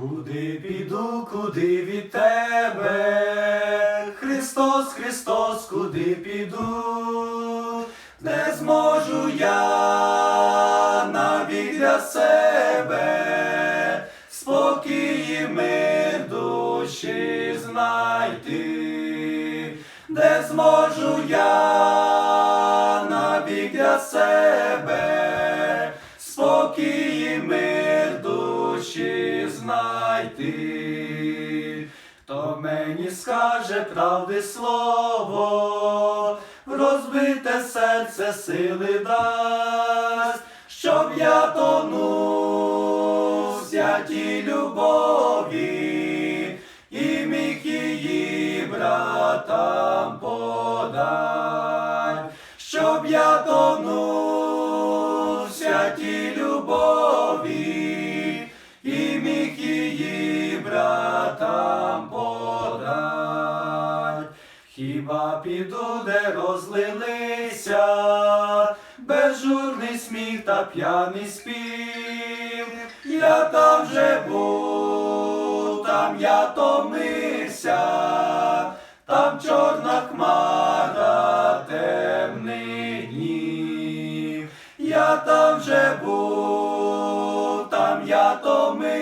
Куди піду, куди від тебе? Христос, Христос, куди піду? Не зможу я навіть для себе спокій і мир душі знайти, де зможу я навіть для себе спокій і знайти. Хто мені скаже правди слово, розбите серце сили дасть, щоб я тонув в святій любові і міг її братам подать, щоб я тонув в святій любові братам подать. Хіба піду, де розлилися безжурний сміх та п'яний спів, я там вже був, там я томився, там чорна хмара темних днів, я там вже був, там я томився,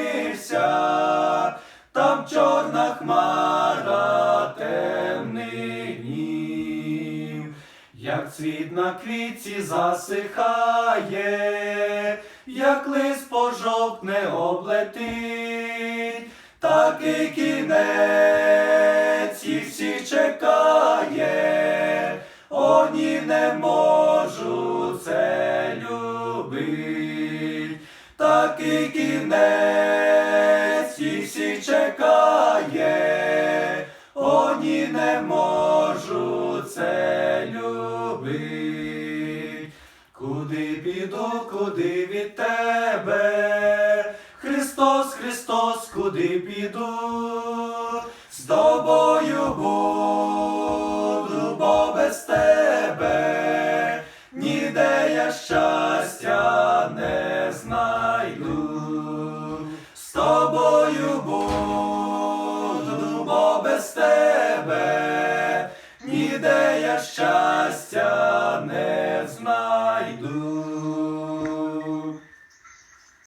хмара темних днів, як цвіт на квітці засихає, як лист пожовкне облетить, такий кінець їх всіх чекає, о ні, не можу це любить, такий кінець куди від тебе? Христос, Христос, куди піду? З тобою буду, бо без тебе ніде я щастя не знайду. З тобою буду, бо без тебе